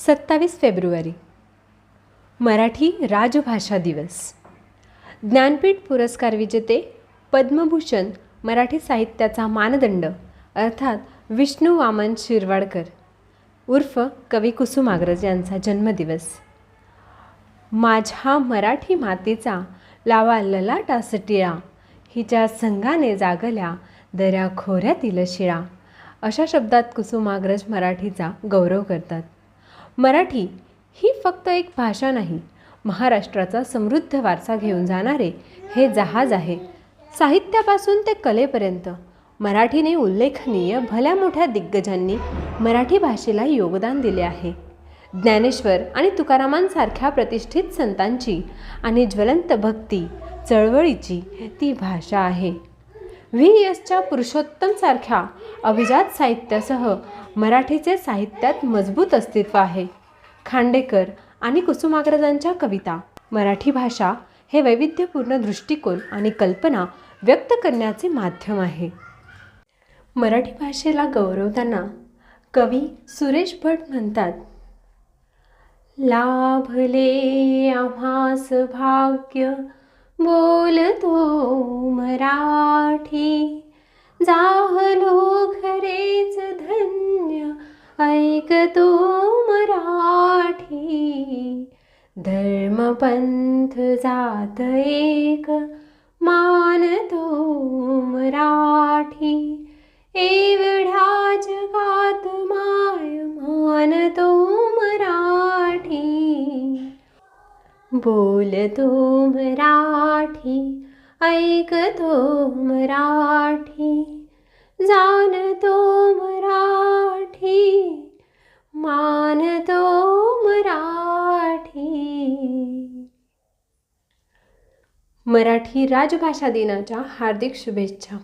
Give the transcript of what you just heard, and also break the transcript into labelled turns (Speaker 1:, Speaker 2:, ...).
Speaker 1: सत्तावीस फेब्रुवारी. मराठी राजभाषा दिवस. ज्ञानपीठ पुरस्कार विजेते पद्मभूषण मराठी साहित्याचा मानदंड अर्थात विष्णू वामन शिरवाडकर उर्फ कवी कुसुमाग्रज यांचा जन्मदिवस. माझ्या मराठी मातीचा लावा ललाटा सटिळा हिच्या संघाने जागल्या दऱ्या खोऱ्यातील शिळा अशा शब्दात कुसुमाग्रज मराठीचा गौरव करतात. मराठी ही फक्त एक भाषा नाही महाराष्ट्राचा समृद्ध वारसा घेऊन जाणारे हे जहाज आहे. साहित्यापासून ते कलेपर्यंत मराठीने उल्लेखनीय भल्या मोठ्या दिग्गजांनी मराठी भाषेला योगदान दिले आहे. ज्ञानेश्वर आणि तुकारामांसारख्या प्रतिष्ठित संतांची आणि ज्वलंत भक्ती चळवळीची ती भाषा आहे. व्ही एसच्या पुरुषोत्तमसारख्या अभिजात साहित्यासह मराठीचे साहित्यात मजबूत अस्तित्व आहे. खांडेकर आणि कुसुमाग्रजांच्या कविता मराठी भाषा हे वैविध्यपूर्ण दृष्टिकोन आणि कल्पना व्यक्त करण्याचे माध्यम आहे. मराठी भाषेला गौरवताना कवी सुरेश भट म्हणतात लाभले आम्हास भाग्य बोलतो मरा धर्मपंथ जात एक मानतो मराठी एवढ्या जगात माय मानतो मराठी बोलतो मराठी ऐकतो मराठी जाणतो मराठी मराठी राजभाषा दिनाच्या हार्दिक शुभेच्छा.